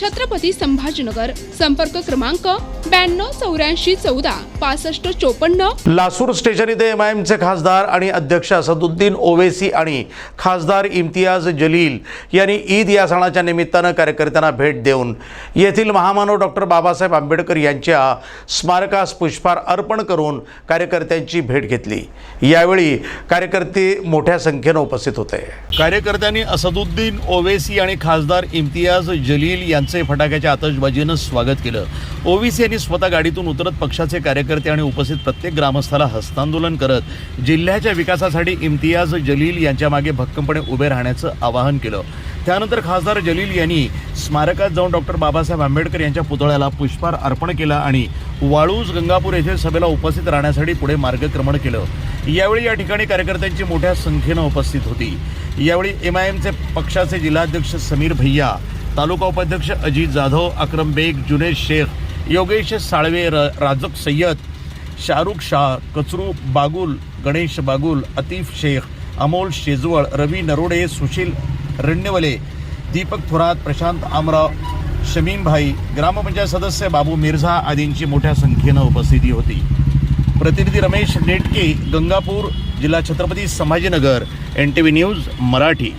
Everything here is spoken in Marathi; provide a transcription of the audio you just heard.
छत्रपती संभाजीनगर. संपर्क क्रमांक ब्याण्णव चौऱ्याऐंशी चौदा पासष्ट चोपन्न. लासूर स्टेशन इथे एम आय एमचे खासदार आणि अध्यक्ष असदुद्दीन ओवेसी आणि खासदार इम्तियाज जलील यांनी ईद या सणाच्या निमित्तानं कार्यकर्त्यांना भेट देऊन येथील महामानव डॉक्टर बाबासाहेब आंबेडकर यांच्या स्मारकास पुष्पहार अर्पण करून कार्यकर्त्यांची भेट घेतली. यावेळी कार्यकर्ते मोठ्या संख्येनं उपस्थित होते. कार्यकर्त्यांनी असदुद्दीन ओवेसी आणि खासदार इम्तियाज जलील यांचे फटाक्याच्या आतषबाजीनं स्वागत केलं. ओवीसी यांनी स्वतः गाडीतून उतरत पक्षाचे कार्यकर्ते आणि उपस्थित प्रत्येक ग्रामस्थाला हस्तांदोलन करत जिल्ह्याच्या विकासासाठी इम्तियाज जलील यांच्या मागे भक्कमपणे उभे राहण्याचं आवाहन केलं. त्यानंतर खासदार जलील यांनी स्मारकात जाऊन डॉक्टर बाबासाहेब आंबेडकर यांच्या पुतळ्याला पुष्पहार अर्पण केला आणि वाळूज गंगापूर येथे सभेला उपस्थित राहण्यासाठी पुढे मार्गक्रमण केलं. यावेळी या ठिकाणी कार्यकर्त्यांची मोठ्या संख्येनं उपस्थित होती. यावेळी एम आय एमचे पक्षाचे जिल्हाध्यक्ष समीर भैया तालुका उपाध्यक्ष अजित जाधव अक्रम बेग जुनेद शेख योगेश साळवे र राजक सय्यद शाहरुख शाह कचरू बागुल गणेश बागुल अतीफ शेख अमोल शेजवळ रवी नरोडे सुशील रण्यवले दीपक थोरात प्रशांत आमराव शमीमभाई ग्रामपंचायत सदस्य बाबू मिर्झा आदींची मोठ्या संख्येनं उपस्थिती होती. प्रतिनिधी रमेश नेटके गंगापूर जिल्हा Chhatrapati Sambhajinagar N T V news Marathi.